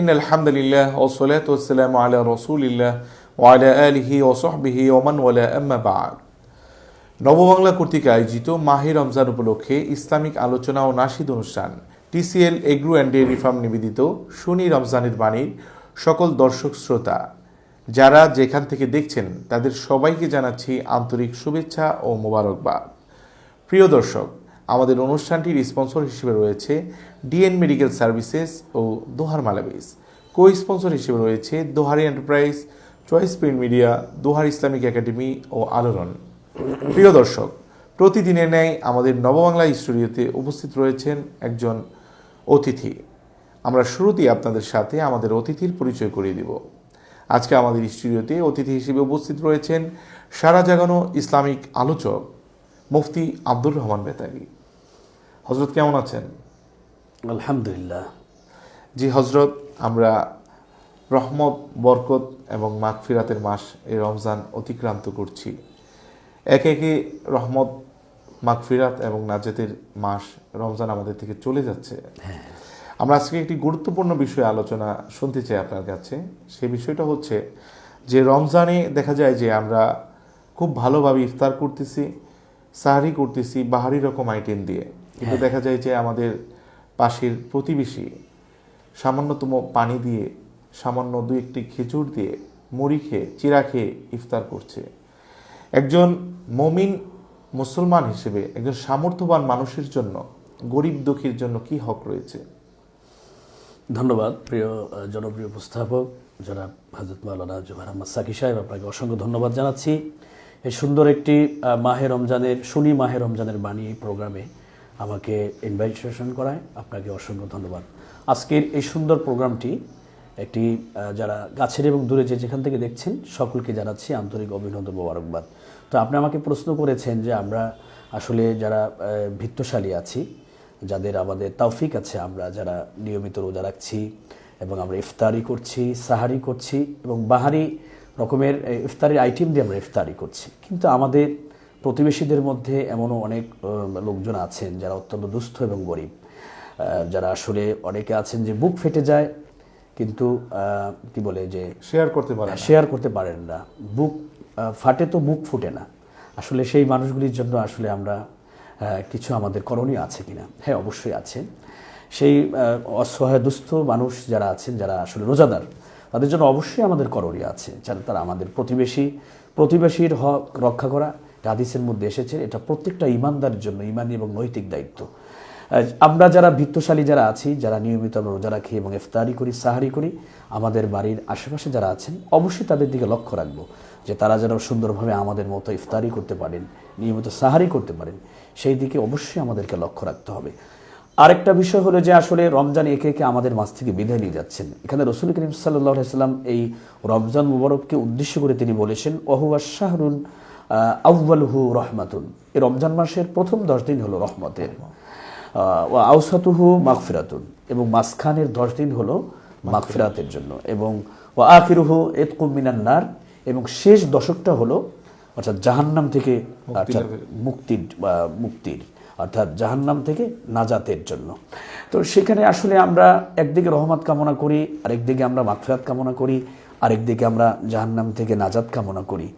In আলহামদুলিল্লাহ ও সলাত ওসালাম আলা রসুলিল্লাহ ওয়ালা আলিহি ও সহবিহি ওমান ওয়ালা আম্মা বাদ নববাংলা কর্তৃক আয়োজিত মাহে রমজান উপলক্ষে ইসলামিক আলোচনা ও নাশিদ অনুষ্ঠান TCL agro and dairy farm নিবেদিত শনি রমজানের বাণীর সকল দর্শক শ্রোতা। যারা যেখান থেকে দেখছেন, তাদের সবাইকে জানাচ্ছি আন্তরিক শুভেচ্ছা ও মোবারকবাদ। প্রিয় দর্শক, আমাদের অনুষ্ঠানটির স্পন্সর হিসেবে রয়েছে ডিএন মেডিকেল সার্ভিসেস ও দোহার মালাবিস কো স্পন্সর হিসেবে রয়েছে Dohari enterprise, choice print media, Dohar Islamic academy ও আলোড়ন। প্রিয় দর্শক প্রতিদিনের ন্যায় আমাদের নববাংলা স্টুডিওতে উপস্থিত রয়েছেন একজন অতিথি। আমরা শুরুতেই আপনাদের সাথে আমাদের অতিথির পরিচয় করিয়ে দিব। আজকে আমাদের স্টুডিওতে অতিথি হিসেবে উপস্থিত রয়েছেন সারা জাগানো ইসলামিক আলোচক মুফতি আব্দুর রহমান বেতাগি। হজরত কেমন আছেন? আলহামদুলিল্লাহ। জি হজরত আমরা রহমত বরকত এবং মাগফিরাতের মাস এই রমজান অতিক্রান্ত করছি। একে একে রহমত মাগফিরাত এবং নাজাতের মাস রমজান আমাদের থেকে চলে যাচ্ছে। আমরা আজকে একটি গুরুত্বপূর্ণ বিষয়ে আলোচনা শুনতে চাই আপনার কাছে। সেই বিষয়টা হচ্ছে যে রমজানে দেখা যায় যে আমরা খুব ভালোভাবে ইফতার করতেছি সাহারি করতেছি বাহারি রকম আইটেম দিয়ে। কিন্তু দেখা যায় যে আমাদের পাশের প্রতিবেশী সামান্যতম পানি দিয়ে, সামান্য দু একটি খেজুর দিয়ে মুড়ি খেয়ে চিরা খেয়ে ইফতার করছে। একজন মমিন মুসলমান হিসেবে, একজন সামর্থ্যবান মানুষের জন্য, গরিব দুঃখীর জন্য কি হক রয়েছে? ধন্যবাদ, প্রিয় জনপ্রিয় উপস্থাপক যারা হাজরত মাওলানা জুবাইর আহমদ সাকি সাহেব। আপনাকে অসংখ্য ধন্যবাদ জানাচ্ছি। এই সুন্দর একটি মাহে রমজানের, শুনি মাহে রমজানের বাণী এই প্রোগ্রামে আমাকে ইনভাইটেশন করায়। আপনাকে অসংখ্য ধন্যবাদ। আজকের এই সুন্দর প্রোগ্রামটি একটি যারা গাছের এবং দূরে যে যেখান থেকে দেখছেন, সকলকে জানাচ্ছি আন্তরিক অভিনন্দন মোবারকবাদ। তো আপনি আমাকে প্রশ্ন করেছেন যে আমরা আসলে যারা ভিত্তশালী আছি, যাদের আমাদের তৌফিক আছে, আমরা যারা নিয়মিত রোজা রাখছি এবং আমরা ইফতারি করছি, সাহারি করছি এবং বাহারি রকমের ইফতারির আইটেম দিয়ে আমরা ইফতারি করছি। কিন্তু আমাদের প্রতিবেশীদের মধ্যে এমনও অনেক লোকজন আছেন যারা অত্যন্ত দুস্থ এবং গরিব। যারা আসলে অনেকে আছেন যে বুক ফেটে যায় কিন্তু কি বলে যে শেয়ার করতে পারে শেয়ার করতে পারেন না। বুক ফাটে তো বুক ফুটে না। আসলে সেই মানুষগুলির জন্য আসলে আমরা কিছু আমাদের করণীয় আছে কিনা? হ্যাঁ অবশ্যই আছে। সেই অসহায় দুস্থ মানুষ যারা আছেন যারা আসলে রোজাদার তাদের জন্য অবশ্যই আমাদের করণীয় আছে। যারা তারা আমাদের প্রতিবেশী প্রতিবেশীর হক রক্ষা করা হাদিসের মধ্যে এসেছে, এটা প্রত্যেকটা ইমানদারের জন্য, ইমানি এবং নৈতিক দায়িত্ব। আমরা যারা ভিত্তশালী যারা আছি, যারা নিয়মিত আমরা রোজা রাখি এবং ইফতারি করি, সাহারি করি, আমাদের বাড়ির আশেপাশে যারা আছেন, অবশ্যই তাদের দিকে লক্ষ্য রাখব যে তারা যেন সুন্দরভাবে আমাদের মতো ইফতারি করতে পারেন, নিয়মিত সাহারি করতে পারেন, সেই দিকে অবশ্যই আমাদেরকে লক্ষ্য রাখতে হবে। আরেকটা বিষয় হলো যে আসলে রমজান একে একে আমাদের মাছ থেকে বিদায় নিয়ে যাচ্ছেন। এখানে রসুল করিম সাল্লাহ সাল্লাম এই রমজান মুবারককে উদ্দেশ্য করে তিনি বলেছেন, ওহুয়া শাহরুন আউ্বালহু রহমাতুন। এই রমজান মাসের প্রথম দশ দিন হলো রহমতের। আউসাতুহু মাগফিরাতুন। এবং মাঝখানের দশ দিন হলো মাগফিরাতের জন্য। এবং ও আখিরুহু এতকুম মিনান নার। এবং শেষ দশকটা হলো অর্থাৎ জাহান্নাম থেকে অর্থাৎ মুক্তির মুক্তির। অর্থাৎ জাহান্নাম থেকে নাজাতের জন্য। তো সেখানে আসলে আমরা একদিকে রহমত কামনা করি আরেকদিকে আমরা মাগফিরাত কামনা করি আরেকদিকে আমরা জাহান্নাম থেকে নাজাত কামনা করি।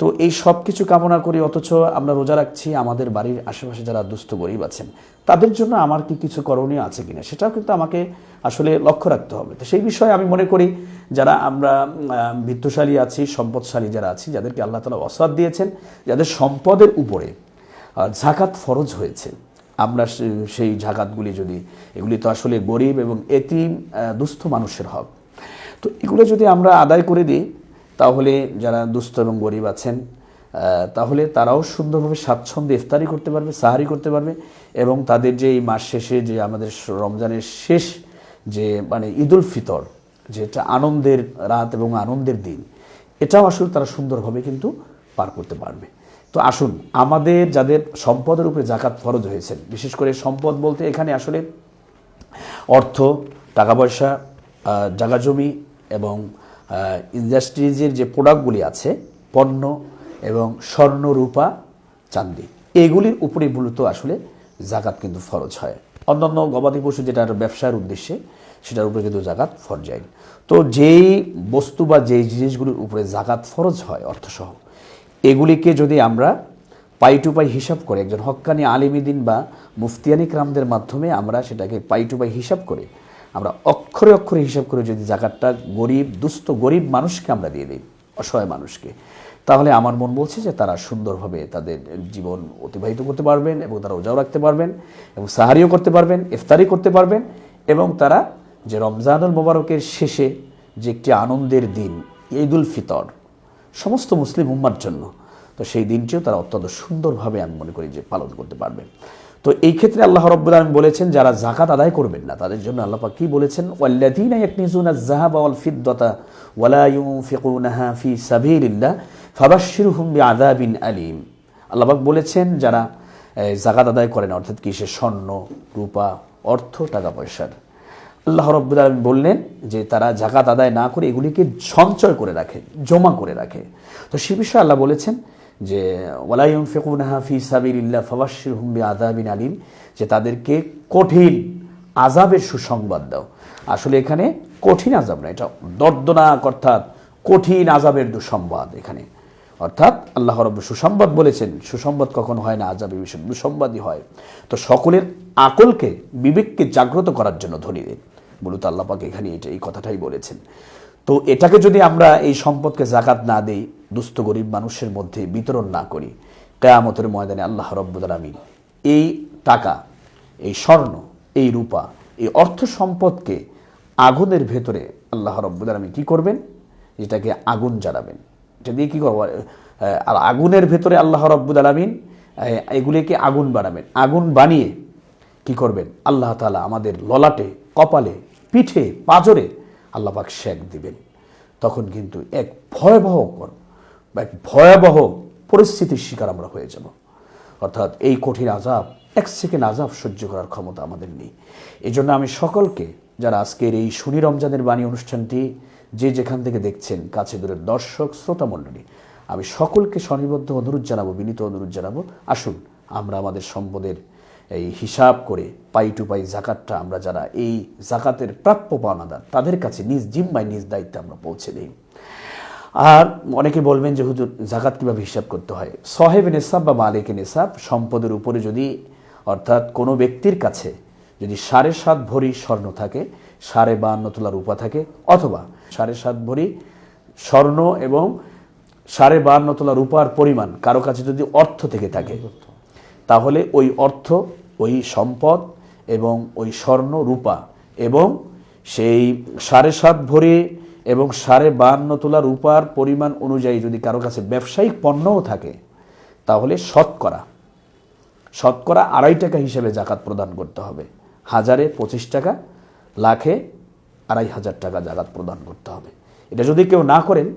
তো এই সব কিছু কামনা করি, অথচ আমরা রোজা রাখছি, আমাদের বাড়ির আশেপাশে যারা দুস্থ গরিব আছেন, তাদের জন্য আমার কি কিছু করণীয় আছে কিনা, সেটাও কিন্তু আমাকে আসলে লক্ষ্য রাখতে হবে। তো সেই বিষয়ে আমি মনে করি, যারা আমরা বিত্তশালী আছি, সম্পদশালী যারা আছি, যাদেরকে আল্লাহ তালা অসাদ দিয়েছেন, যাদের সম্পদের উপরে জাকাত ফরজ হয়েছে, আমরা সেই জাকাতগুলি যদি, এগুলি তো আসলে গরিব এবং এতিম দুস্থ মানুষের হক। তো এগুলো যদি আমরা আদায় করে দিই তাহলে যারা দুস্থ এবং গরিব আছেন তাহলে তারাও সুন্দরভাবে স্বাচ্ছন্দ্যে ইফতারি করতে পারবে, সাহারি করতে পারবে এবং তাদের যে এই মাস শেষে যে আমাদের রমজানের শেষ যে মানে ঈদুল ফিতর যেটা আনন্দের রাত এবং আনন্দের দিন, এটাও আসলে তারা সুন্দরভাবে কিন্তু পার করতে পারবে। তো আসুন, আমাদের যাদের সম্পদের উপরে জাকাত ফরজ হয়েছে, বিশেষ করে সম্পদ বলতে এখানে আসলে অর্থ, টাকা পয়সা জাগা জমি এবং ইন্ডাস্ট্রিজের যে প্রোডাক্টগুলি আছে, পণ্য এবং স্বর্ণ, রূপা চান্দি এগুলির উপরে মূলত আসলে জাকাত কিন্তু ফরজ হয়। অন্যান্য গবাদি পশু যেটার ব্যবসার উদ্দেশ্যে, সেটার উপরে কিন্তু জাকাত ফরজাইল তো যেই বস্তু বা যেই জিনিসগুলির উপরে জাকাত ফরজ হয়, অর্থসহ, এগুলিকে যদি আমরা পাই টু পাই হিসাব করে, একজন হক্কানি আলিমিদিন বা মুফতিয়ানি ক্রামদের মাধ্যমে আমরা সেটাকে পাই টু পাই হিসাব করে আমরা অক্ষরে অক্ষরে হিসাব করে যদি জাকাতটা গরিব, দুস্থ, গরিব মানুষকে আমরা দিয়ে দিই, অসহায় মানুষকে, তাহলে আমার মন বলছে যে তারা সুন্দরভাবে তাদের জীবন অতিবাহিত করতে পারবেন এবং তারা ওজাও রাখতে পারবেন এবং সাহারিও করতে পারবেন, ইফতারি করতে পারবেন এবং তারা যে রমজানুল মোবারকের শেষে যে একটি আনন্দের দিন, ঈদুল ফিতর, সমস্ত মুসলিম উম্মার জন্য, তো সেই দিনটিও তারা অত্যন্ত সুন্দরভাবে আমি মনে করি যে পালন করতে পারবেন। তো এই ক্ষেত্রে আল্লাহ রব্বুল আলম বলেছেন, যারা জাকাত আদায় করবেন না, তাদের জন্য আল্লাহ পাক কি বলেছেন? ওয়াল্লাযীনা ইয়াকনিজুনা আয-যাহাবা ওয়াল ফিদ্দাতা ওয়ালা ইউনফিকুনাহা ফি সাবিলিল্লাহ ফাবাশশিরহুম বিআযাবিন আলীম। আল্লাহ পাক বলেছেন, যারা জাকাত আদায় করেন অর্থাৎ কি, সে স্বর্ণ, রূপা, অর্থ টাকা পয়সার আল্লাহ রব্বুল আলম বললেন যে, তারা জাকাত আদায় না করে এগুলিকে সঞ্চয় করে রাখে, জমা করে রাখে। তো সে বিষয়ে আল্লাহ বলেছেন যে ওয়ালাইম ফেকুনাহা ফি সাবিল্লাহ ফবাশির হুম্বি আদাবিন আলিম যে তাদেরকে কঠিন আজাবের সুসংবাদ দাও। আসলে এখানে কঠিন আজাব না, এটা দর্দনাক অর্থাৎ কঠিন আজাবের দুঃসংবাদ এখানে। অর্থাৎ আল্লাহ রব সুসংবাদ বলেছেন, সুসংবাদ কখন হয় না আজাবের বিষয়? দুঃসংবাদই হয়। তো সকলের আকলকে, বিবেককে জাগ্রত করার জন্য ধনী দেন। মূলত আল্লাহ পাক এখানে এটা, এই কথাটাই বলেছেন। তো এটাকে যদি আমরা এই সম্পদকে জাকাত না দেই, দুস্থ গরিব মানুষের মধ্যে বিতরণ না করি, কেয়ামতের ময়দানে আল্লাহ রব্বুল আলমিন এই টাকা, এই স্বর্ণ, এই রূপা, এই অর্থ সম্পদকে আগুনের ভেতরে আল্লাহ রব্বুল আলমী কী করবেন? এটাকে আগুন জ্বালাবেন। এটা দিয়ে কী করব? আর আগুনের ভেতরে আল্লাহ রব্বুল আলমিন এগুলিকে আগুন বানাবেন। আগুন বানিয়ে কি করবেন? আল্লাহ তালা আমাদের ললাটে, কপালে, পিঠে, পাজরে আল্লাহ পাক শেক দিবেন। তখন কিন্তু এক ভয়াবহ বা এক ভয়াবহ পরিস্থিতির শিকার আমরা হয়ে যাব। অর্থাৎ এই কঠিন আজাব এক সেকেন্ড আজাব সহ্য করার ক্ষমতা আমাদের নেই। এই জন্য আমি সকলকে, যারা আজকের এই শনি রমজানের বাণী অনুষ্ঠানটি যে যেখান থেকে দেখছেন, কাছে দূরের দর্শক, শ্রোতা মণ্ডলী, আমি সকলকে স্বনিবদ্ধ অনুরোধ জানাব, বিনীত অনুরোধ জানাব। আসুন, আমরা আমাদের সম্পদের এই হিসাব করে পাই টু পাই জাকাতটা আমরা যারা এই জাকাতের প্রাপ্য পাওনাদার, তাদের কাছে নিজ জিম্মায়, নিজ দায়িত্বে আমরা পৌঁছে দিই। আর অনেকে বলবেন যে, হুজুর, জাকাত কীভাবে হিসাব করতে হয়? সহেব নেসাব বা মালিক নেসাব সম্পদের উপরে যদি, অর্থাৎ কোনো ব্যক্তির কাছে যদি সাড়ে সাত ভরি স্বর্ণ থাকে, সাড়ে বাহান্ন তোলা রূপা থাকে, অথবা সাড়ে সাত ভরি স্বর্ণ এবং সাড়ে বাহান্ন তোলা রূপার পরিমাণ কারও কাছে যদি অর্থ থেকে থাকে তাহলে ওই অর্থ, ওই সম্পদ এবং ওই স্বর্ণ রূপা এবং সেই সাড়ে সাত ভরি এবং সাড়ে বান্ন তোলা রূপার পরিমাণ অনুযায়ী যদি কারও কাছে ব্যবসায়িক পণ্যও থাকে, তাহলে শতকরা শতকরা আড়াই টাকা হিসেবে জাকাত প্রদান করতে হবে। হাজারে পঁচিশ টাকা, লাখে আড়াই হাজার টাকা জাকাত প্রদান করতে হবে। এটা যদি কেউ না করেন,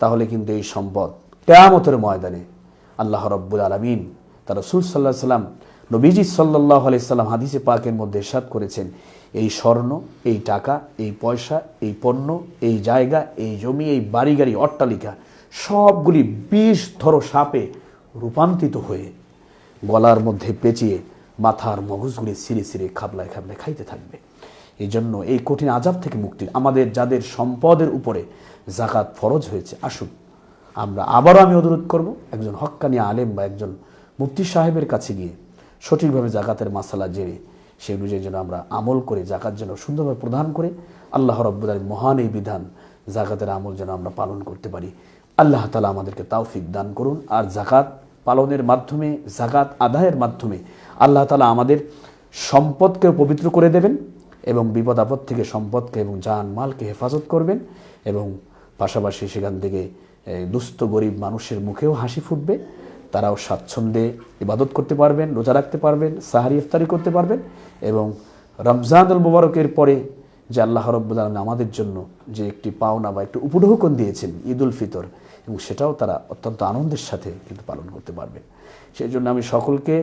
তাহলে কিন্তু এই সম্পদ কেয়ামতের ময়দানে আল্লাহ রব্বুল আলমিন তার রসুল সাল্লাহ সাল্লাম, নবীজি সাল্লাহ আলাইসাল্লাম হাদিসে পাকের মধ্যে সাত করেছেন, এই স্বর্ণ, এই টাকা, এই পয়সা, এই পণ্য, এই জায়গা, এই জমি, এই বাড়ি গাড়ি, অট্টালিকা, সবগুলি বিষ ধরো সাপে রূপান্তরিত হয়ে গলার মধ্যে পেঁচিয়ে মাথার মগজগুলি সিঁড়ে সিরে খাবলায় খাবলায় খাইতে থাকবে। এই জন্য এই কঠিন আজাব থেকে মুক্তি। আমাদের যাদের সম্পদের উপরে জাকাত ফরজ হয়েছে, আসুন, আমরা আবারও আমি অনুরোধ করব, একজন হক্কানি আলেম বা একজন মুফতি সাহেবের কাছে গিয়ে সঠিকভাবে জাকাতের মাসালা জেনে সেই অনুযায়ী যেন আমরা আমল করে জাকাত যেন সুন্দরভাবে প্রদান করে আল্লাহ রব্বুল আলমীর মহান এই বিধান জাকাতের আমল যেন আমরা পালন করতে পারি। আল্লাহ তালা আমাদেরকে তাওফিক দান করুন। আর জাকাত পালনের মাধ্যমে, জাকাত আদায়ের মাধ্যমে আল্লাহ তালা আমাদের সম্পদকে পবিত্র করে দেবেন এবং বিপদ আপদ থেকে সম্পদকে এবং জান মালকে হেফাজত করবেন এবং পাশাপাশি সেখান থেকে দুস্থ গরিব মানুষের মুখেও হাসি ফুটবে। তারাও স্বাচ্ছন্দ্যে ইবাদত করতে পারবেন, রোজা রাখতে পারবেন, সাহারি ইফতারি করতে পারবেন এবং রমজানুল মুবারকের পরে যে আল্লাহ রব্বুল আলম আমাদের জন্য যে একটি পাওনা বা একটি উপঢৌকন দিয়েছেন ঈদ উল ফিতর, এবং সেটাও তারা অত্যন্ত আনন্দের সাথে কিন্তু পালন করতে পারবে সেই জন্য আমি সকলকে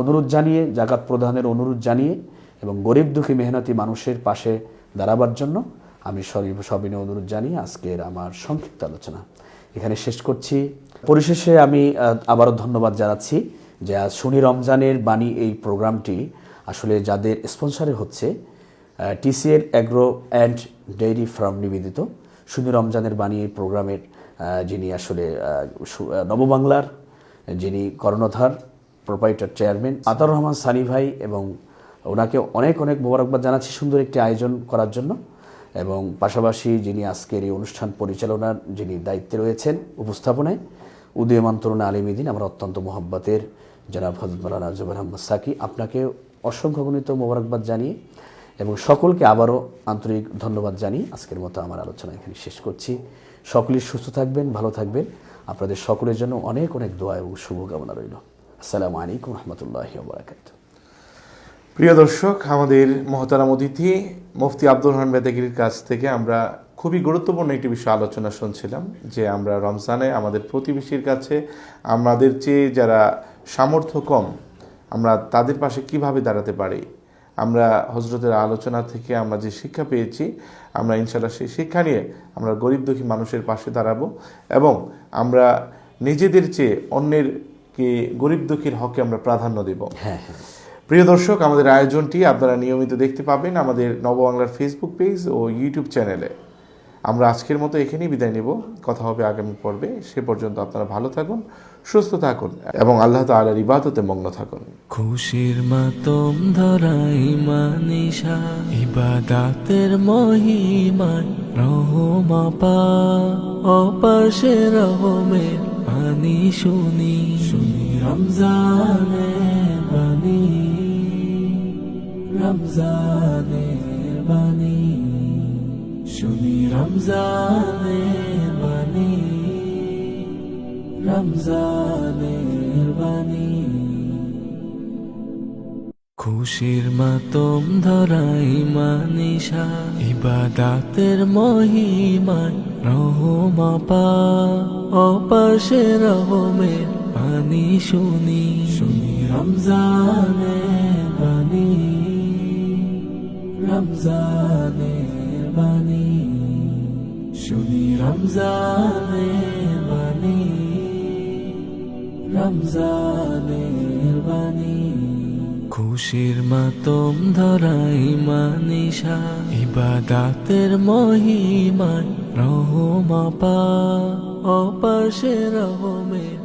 অনুরোধ জানিয়ে, জাকাত প্রধানের অনুরোধ জানিয়ে এবং গরিব দুঃখী মেহনতি মানুষের পাশে দাঁড়াবার জন্য আমি সবিনয় অনুরোধ জানিয়ে আজকের আমার সংক্ষিপ্ত আলোচনা। এখানে শেষ করছি। পরিশেষে আমি আবারও ধন্যবাদ জানাচ্ছি যে শনি রমজানের বাণী এই প্রোগ্রামটি আসলে যাদের স্পন্সরে হচ্ছে TCL agro and dairy farm নিবেদিত। শনি রমজানের বাণী এই প্রোগ্রামের যিনি আসলে নববাংলার, যিনি কর্ণধার প্রোপাইটার চেয়ারম্যান আতার রহমান সানি ভাই এবং ওনাকে অনেক অনেক মোবারকবাদ জানাচ্ছি সুন্দর একটি আয়োজন করার জন্য। এবং পাশাপাশি যিনি আজকের এই অনুষ্ঠান পরিচালনার যিনি দায়িত্বে রয়েছেন উপস্থাপনায় উদীয়মান তরুণ আলিমিদিন আমার অত্যন্ত মোহাব্বতের জনাব হজরত মৌলানা জুবাইর আহমদ সাকি, আপনাকে অসংখ্য গণিত মোবারকবাদ জানিয়ে এবং সকলকে আবারও আন্তরিক ধন্যবাদ জানিয়ে আজকের মতো আমার আলোচনা এখানে শেষ করছি। সকলেই সুস্থ থাকবেন, ভালো থাকবেন। আপনাদের সকলের জন্য অনেক অনেক দোয়া এবং শুভকামনা রইল। আসসালামু আলাইকুম রহমতুল্লাহ বারাকাত প্রিয় দর্শক, আমাদের মহতারাম অতিথি মুফতি আব্দুর রহমান বেদাগিরির কাছ থেকে আমরা খুবই গুরুত্বপূর্ণ একটি বিষয় আলোচনা শুনছিলাম, যে আমরা রমজানে আমাদের প্রতিবেশীর কাছে, আমাদের চেয়ে যারা সামর্থ্য কম, আমরা তাদের পাশে কীভাবে দাঁড়াতে পারি? আমরা হজরতের আলোচনা থেকে আমরা যে শিক্ষা পেয়েছি, আমরা ইনশাল্লাহ সেই শিক্ষা নিয়ে আমরা গরিব দুঃখী মানুষের পাশে দাঁড়াবো এবং আমরা নিজেদের চেয়ে অন্যের কে গরিব দুঃখীর হকে আমরা প্রাধান্য দেব। হ্যাঁ হ্যাঁ। প্রিয় দর্শক, আমাদের আয়োজনটি আপনারা নিয়মিত দেখতে পাবেন আমাদের নববাংলার ফেসবুক পেজ ও ইউটিউব চ্যানেলে আমরা আজকের মতো এখানেই বিদায় নেব। কথা হবে আগামী পর্বে। সে পর্যন্ত আপনারা ভালো থাকুন, সুস্থ থাকুন এবং আল্লাহ তাআলার ইবাদতে মগ্ন থাকুন। খুশির মাতম ধরাই মানিসা, ইবাদাতের মহিমায় রহমাপা অপাশে রহমে পানি শুনি শুনি রমজানে। রমজানে বাণী, শুনি রমজানে বাণী, রমজানের বাণী। খুশির মাতম ধরাই মানিসা, ইবাদাতের মহিমায় রহমাপা অপাশে রহমে পানি শুনি। শুনি রমজানে বাণী। রমজানের বাণী, শুনি রমজানের বাণী। রমজানের বাণী, খুশির মাতম ধরাই মানিসা, ইবাদাতের মহিমায় রহমাপা অপাশে রহমে পানি শুনি